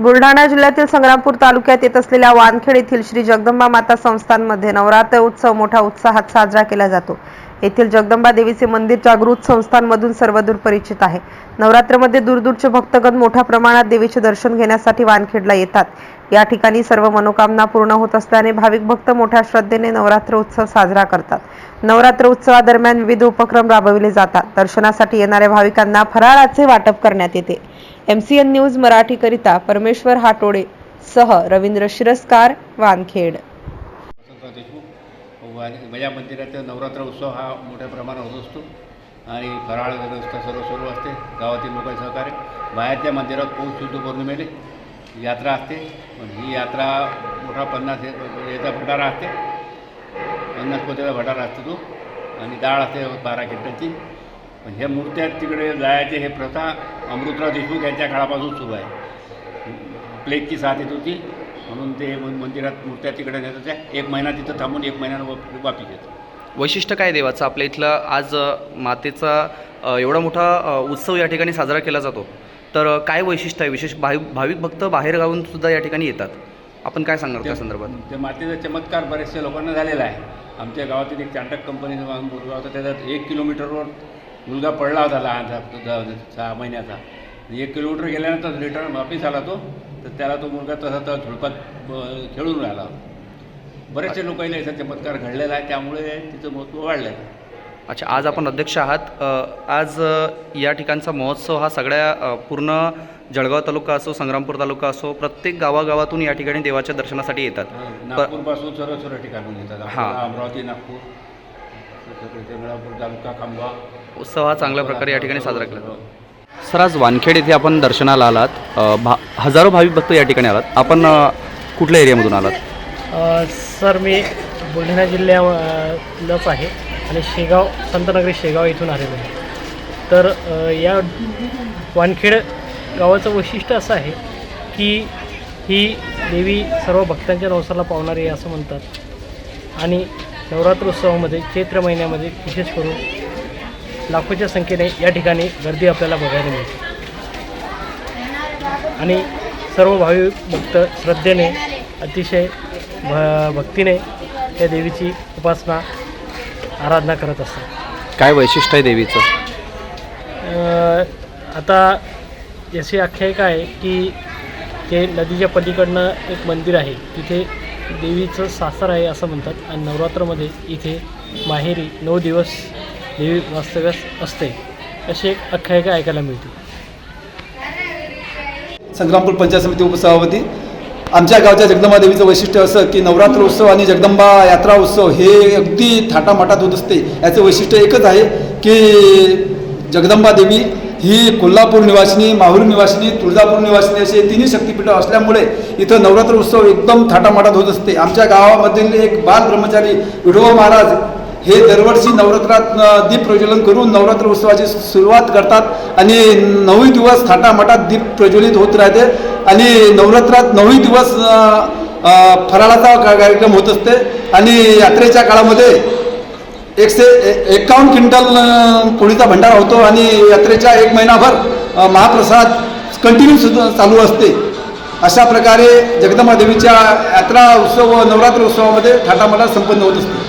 बुलढाणा जिल्ह्यातील संग्रामपूर तालुक्यात येत असलेल्या वानखेड येथील श्री जगदंबा माता संस्थानमध्ये नवरात्र उत्सव मोठ्या उत्साहात साजरा केला जातो. येथील जगदंबा देवीचे मंदिर जागृत संस्थांमधून सर्वदूर परिचित आहे. नवरात्रमध्ये दूरदूरचे भक्तगण मोठ्या प्रमाणात देवीचे दर्शन घेण्यासाठी वानखेडला येतात. या ठिकाणी सर्व मनोकामना पूर्ण होत असल्याने भाविक भक्त मोठ्या श्रद्धेने नवरात्र उत्सव साजरा करतात. नवरात्र उत्सवादरम्यान विविध उपक्रम राबविले जातात. दर्शनासाठी येणाऱ्या भाविकांना फराळाचे वाटप करण्यात येते. एमसीएन न्यूज मराठीकरिता परमेश्वर हाटोडे सह रवींद्र शिरस्कार वानखेड. देशमुख माझ्या मंदिरात नवरात्र उत्सव हा मोठ्या प्रमाणात होत असतो आणि फराळ व्यवस्था सर्व सुरू असते. गावातील लोकांचे सहकार्य. बाहेरच्या मंदिरात खूप शुद्ध पौर्णिमेले यात्रा असते. पण ही यात्रा मोठा पन्नास याचा भंडारा असते. पन्नास पोत्याचा भंडारा असतो तो. आणि डाळ असते बारा किंटलची पण ह्या मूर्त्या तिकडे जायचे हे प्रथा अमृतराव देशमुख यांच्या काळापासून सुरू आहे. प्लेगची साथ येत होती म्हणून ते मंदिरात मूर्त्या तिकडे नेत होत्या एक महिना तिथं थांबून एक महिन्यानं वाप- येतो वैशिष्ट्य काय देवाचं? आपल्या इथलं आज मातेचा एवढा मोठा उत्सव या ठिकाणी साजरा केला जातो. तर काय वैशिष्ट्य आहे? विशेष भाविक भाविक भक्त बाहेर गावून सुद्धा या ठिकाणी येतात. आपण काय सांगणार त्या संदर्भात? त्या मातेचा चमत्कार बऱ्याचशा लोकांना झालेला आहे. आमच्या गावातील एक चांटक कंपनीचा मुलगा होता त्याच्यात एक किलोमीटरवर मुलगा पडला होता लहानसा द- सहा महिन्याचा. एक किलोमीटर गेल्यानंतर रिटर्न वापिस आला तो तर त्याला तो मुलगा तसा तर झुडपात ब- खेळून राहिला बरेचसे लोकांना याचा चमत्कार घडलेला आहे त्यामुळे तिचं महत्त्व वाढलं आहे अच्छा आज आपण अध्यक्ष आहात. आज या ठिकाणचा महोत्सव हा सगळ्या पूर्ण जळगाव तालुका असो संग्रामपूर तालुका असो प्रत्येक गावागावातून या ठिकाणी देवाच्या दर्शनासाठी येतात. नागपूरपासून सर्व सर्व ठिकाणून येतात. हां. अमरावती नागपूर तालुका खामगाव. उत्सव हा चांगल्या प्रकारे या ठिकाणी साजरा केला जातो. सर आज वानखेड येथे आपण दर्शनाला आलात. भा हजारो भाविक भक्त या ठिकाणी आलात. आपण कुठल्या एरियामधून आलात? सर मी बुलढाणा जिल्ह्यालंच आहे आणि शेगाव संतनगरी शेगाव इथून आलेलो आहे. तर या वानखेड गावाचं वैशिष्ट्य असं आहे की ही देवी सर्व भक्तांच्या नवसाला पावणारी आहे असं म्हणतात. आणि नवरात्रोत्सवामध्ये चैत्र महिन्यामध्ये विशेष करून लाखोच्या संख्येने या ठिकाणी गर्दी आपल्याला बघायला मिळते. आणि सर्व भाविक भक्त श्रद्धेने अतिशय भ भक्तीने त्या देवीची उपासना आराधना करत असतात. काय वैशिष्ट्य आहे देवीचं? आता याची आख्यायिका आहे की ते नदीच्या पलीकडनं एक मंदिर आहे. तिथे देवीचं सासर आहे असं म्हणतात. आणि नवरात्रमध्ये इथे माहेरी नऊ दिवस देवी वास्तव्यास असते अशी एक आख्यायिका ऐकायला मिळते. संग्रामपूर पंचायत समिती उपसभापती आमच्या गावच्या जगदंबा देवीचं वैशिष्ट्य असं की नवरात्र उत्सव आणि जगदंबा यात्रा उत्सव हे अगदी थाटामाटात होत असते. याचं वैशिष्ट्य एकच आहे की जगदंबा देवी ही कोल्हापूर निवासिनी माहूर निवासिनी तुळजापूर निवासिनी असे तिन्ही शक्तिपीठं असल्यामुळे इथं नवरात्र उत्सव एकदम थाटामाटात होत असते. आमच्या गावामधील एक बाल ब्रह्मचारी विठोबा महाराज हे दरवर्षी नवरात्रात दीप प्रज्वलन करून नवरात्र उत्सवाची सुरुवात करतात आणि नऊ दिवस थाटामाटात दीप प्रज्वलित होत राहते आणि नवरात्रात नऊही दिवस फराळाचा कार्यक्रम होत असते आणि यात्रेच्या काळामध्ये एकशे ए- एकावन्न क्विंटल पोळीचा भंडारा होतो आणि यात्रेच्या एक महिनाभर महाप्रसाद कंटिन्यू सुद्धा चालू असते. अशा प्रकारे जगदंबा देवीच्या यात्रा उत्सव व नवरात्र उत्सवामध्ये थाटामाटात संपन्न होत असते.